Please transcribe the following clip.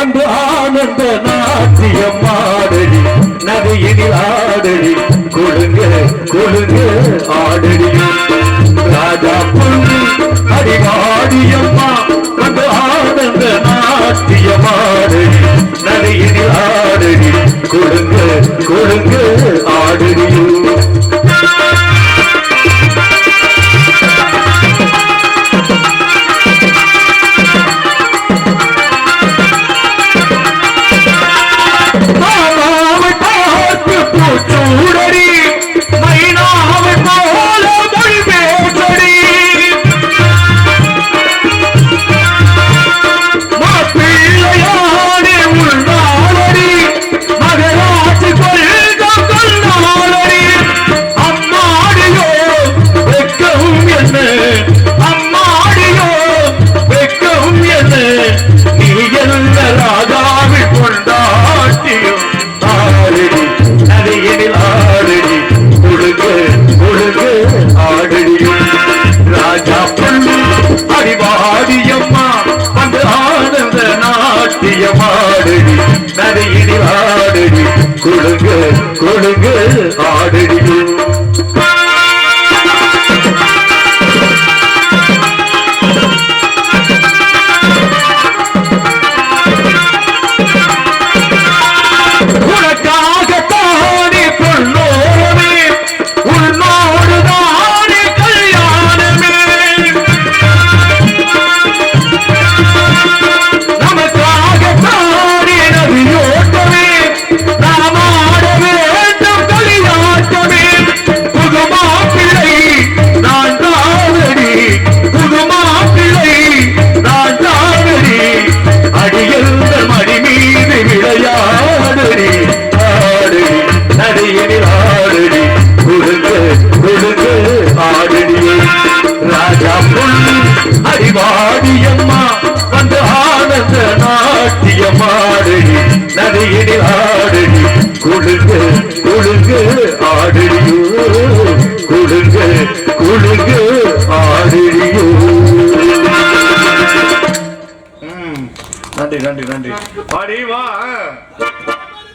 ஆண்டு ஆனந்த நாட்டியம் ஆடடி நதியினில் ஆடடி கொழுங்க கொழுங்க ஆடடி. ராஜா பொண்ணு அடிவாடியம்மா அன்பு ஆனந்த நாட்டியம் ஆடடி நதியினில் ஆடடி கொழுங்க கொழுங்க ஆடடி. ஒழுங்கு ஒழுங்கு ஆடடியும் ராஜா பள்ளி அடிவாடியம்மா அந்த ஆனந்த நாட்டியமாடடி. நதியினில் ஆடடி கொழுங்கு கொழுங்கு ஆடடியும் நதியினில் ஆடடி குழுங்கு குழுங்கு ஆடடியே ராஜா புள்ளி அடிவாடியம்மா வந்து ஆனந்த நாட்டியமாடடி நதியடி ஆடடி குழுங்கு குழுங்கு ஆடடியோ குழுங்கு குழுங்கு ஆடடியோ நன்றி நன்றி நன்றி. பாடி வா.